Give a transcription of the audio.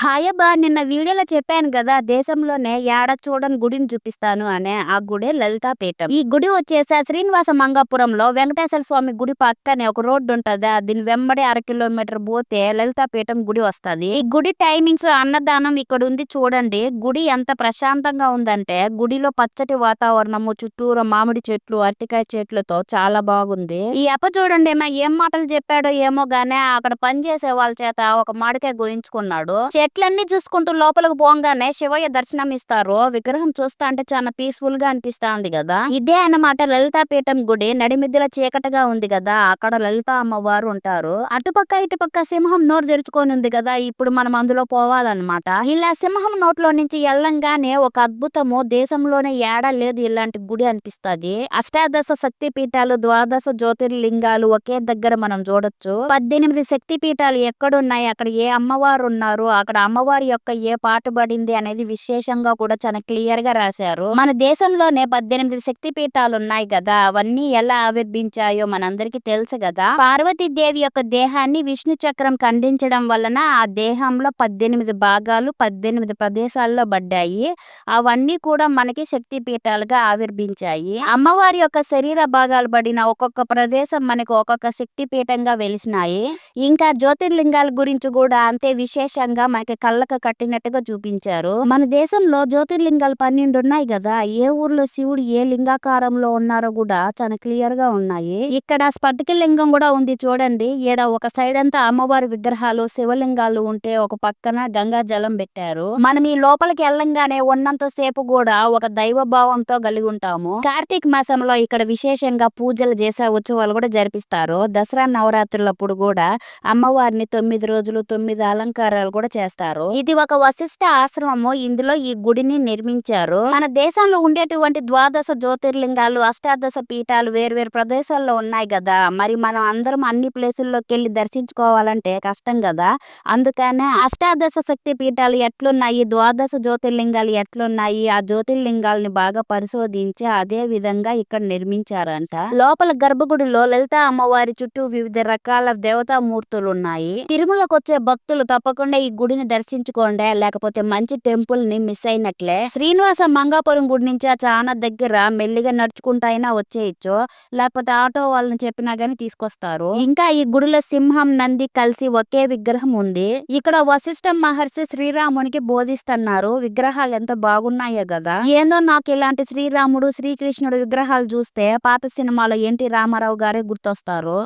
Hi అబ్బా! నిన్న వీడియోలో చెప్పాను కదా దేశంలోనే ఏడ చూడని గుడిని చూపిస్తాను అనే. ఆ గుడే లలితాపీఠం. ఈ గుడి వచ్చేసి శ్రీనివాస మంగాపురంలో వెంకటేశ్వర స్వామి గుడి పక్కనే ఒక రోడ్డు ఉంటది దీని వెంబడి అర కిలోమీటర్ పోతే లలితాపీఠం గుడి వస్తుంది ఈ గుడి టైమింగ్స్ అన్నదానం ఇక్కడ ఉంది చూడండి. గుడి ఎంత ప్రశాంతంగా ఉందంటే గుడిలో పచ్చటి వాతావరణము చుట్టూరు మామిడి చెట్లు అరటికాయ చెట్లతో చాలా బాగుంది. ఈ అప్ప చూడండి ఏం మాటలు చెప్పాడో ఏమో గానే అక్కడ పని చేసే వాళ్ళ చేత ఒక మాడికాయ గోయించుకున్నాడు. మెట్లన్నీ చూసుకుంటూ లోపలికి పోగానే శివయ్య దర్శనం ఇస్తారు విగ్రహం చూస్తా అంటే చాలా పీస్ఫుల్గా అనిపిస్తాంది కదా. ఇదే అన్నమాట లలితాపీఠం గుడి నడిమిద్దుల చీకటిగా ఉంది కదా. అక్కడ లలిత అమ్మవారు ఉంటారు. అటుపక్క ఇటుపక్క సింహం నోరు తెరుచుకొని ఉంది కదా. ఇప్పుడు మనం అందులో పోవాలన్నమాట. ఇలా సింహం నోట్లో నుంచి వెళ్ళంగానే ఒక అద్భుతము. దేశంలోనే ఏడా లేదు ఇలాంటి గుడి అనిపిస్తుంది. అష్టాదశ శక్తి పీఠాలు ద్వాదశ జ్యోతిర్లింగాలు ఒకే దగ్గర మనం చూడొచ్చు. పద్దెనిమిది శక్తి పీఠాలు ఎక్కడున్నాయి? అక్కడ ఏ అమ్మవారు ఉన్నారు? అక్కడ అమ్మవారి యొక్క ఏ పాట పడింది అనేది విశేషంగా కూడా చాలా క్లియర్గా రాశారు. మన దేశంలోనే పద్దెనిమిది శక్తి పీఠాలు ఉన్నాయి కదా అవన్నీ ఎలా ఆవిర్భించాయో మనందరికి తెలుసు కదా. పార్వతీదేవి యొక్క దేహాన్ని విష్ణు చక్రం ఖండించడం వలన ఆ దేహంలో పద్దెనిమిది భాగాలు పద్దెనిమిది ప్రదేశాల్లో పడ్డాయి. అవన్నీ కూడా మనకి శక్తి పీఠాలుగా ఆవిర్భించాయి. అమ్మవారి యొక్క శరీర భాగాలు పడిన ఒక్కొక్క ప్రదేశం మనకు ఒక్కొక్క శక్తి పీఠంగా వెలిసినాయి. ఇంకా జ్యోతిర్లింగాల గురించి కూడా అంతే విశేషంగా మనకి కళ్ళకు కట్టినట్టుగా చూపించారు. మన దేశంలో జ్యోతిర్లింగాలు పన్నెండు ఉన్నాయి కదా ఏ ఊర్లో శివుడు ఏ లింగాకారంలో ఉన్నారో కూడా చాలా క్లియర్గా ఉన్నాయి. ఇక్కడ స్ఫటిక లింగం కూడా ఉంది చూడండి. ఈడ ఒక సైడ్ అంతా అమ్మవారి విగ్రహాలు శివలింగాలు ఉంటే ఒక పక్కన గంగా జలం పెట్టారు. మనం ఈ లోపలికి వెళ్ళంగానే ఉన్నంత సేపు కూడా ఒక దైవ భావంతో కలిగి ఉంటాము. కార్తీక మాసంలో ఇక్కడ విశేషంగా పూజలు చేసే ఉత్సవాలు కూడా జరిపిస్తారు. దసరా నవరాత్రులప్పుడు కూడా అమ్మవారిని తొమ్మిది రోజులు తొమ్మిది అలంకారాలు కూడా చేస్తారు. ఇది ఒక వశిష్ట ఆశ్రమము. ఇందులో ఈ గుడిని నిర్మించారు. మన దేశంలో ఉండేటువంటి ద్వాదశ జ్యోతిర్లింగాలు అష్టాదశ పీఠాలు వేరు వేరు ప్రదేశాల్లో ఉన్నాయి కదా. మరి మనం అందరం అన్ని ప్లేసుల్లోకి వెళ్ళి దర్శించుకోవాలంటే కష్టం కదా. అందుకనే అష్టాదశ శక్తి పీఠాలు ఎట్లున్నాయి? ద్వాదశ జ్యోతిర్లింగాలు ఎట్లున్నాయి? ఆ జ్యోతిర్లింగాల్ని బాగా పరిశోధించి అదే విధంగా ఇక్కడ నిర్మించారంట. లోపల గర్భగుడిలో లలిత అమ్మవారి చుట్టూ వివిధ రకాల దేవతా మూర్తులు ఉన్నాయి తిరుమలకు వచ్చే భక్తులు తప్పకుండా ఈ గుడిని దర్శించుకోండి లేకపోతే మంచి టెంపుల్ని మిస్ అయినట్లే. శ్రీనివాస మంగాపురం గుడి నుంచి చాలా దగ్గర మెల్లిగా నడుచుకుంటా అయినా వచ్చేయచ్చు. లేకపోతే ఆటో వాళ్ళని చెప్పినా గానీ తీసుకొస్తారు. ఇంకా ఈ గుడిలో సింహం నంది కలిసి ఒకే విగ్రహం ఉంది. ఇక్కడ వశిష్ఠ మహర్షి శ్రీరామునికి బోధిస్తున్నారు విగ్రహాలు ఎంత బాగున్నాయో కదా! ఏందో నాకు ఇలాంటి శ్రీరాముడు శ్రీకృష్ణుడు విగ్రహాలు చూస్తే పాత సినిమాలో ఎన్టీ రామారావు గారే గుర్తొస్తారు.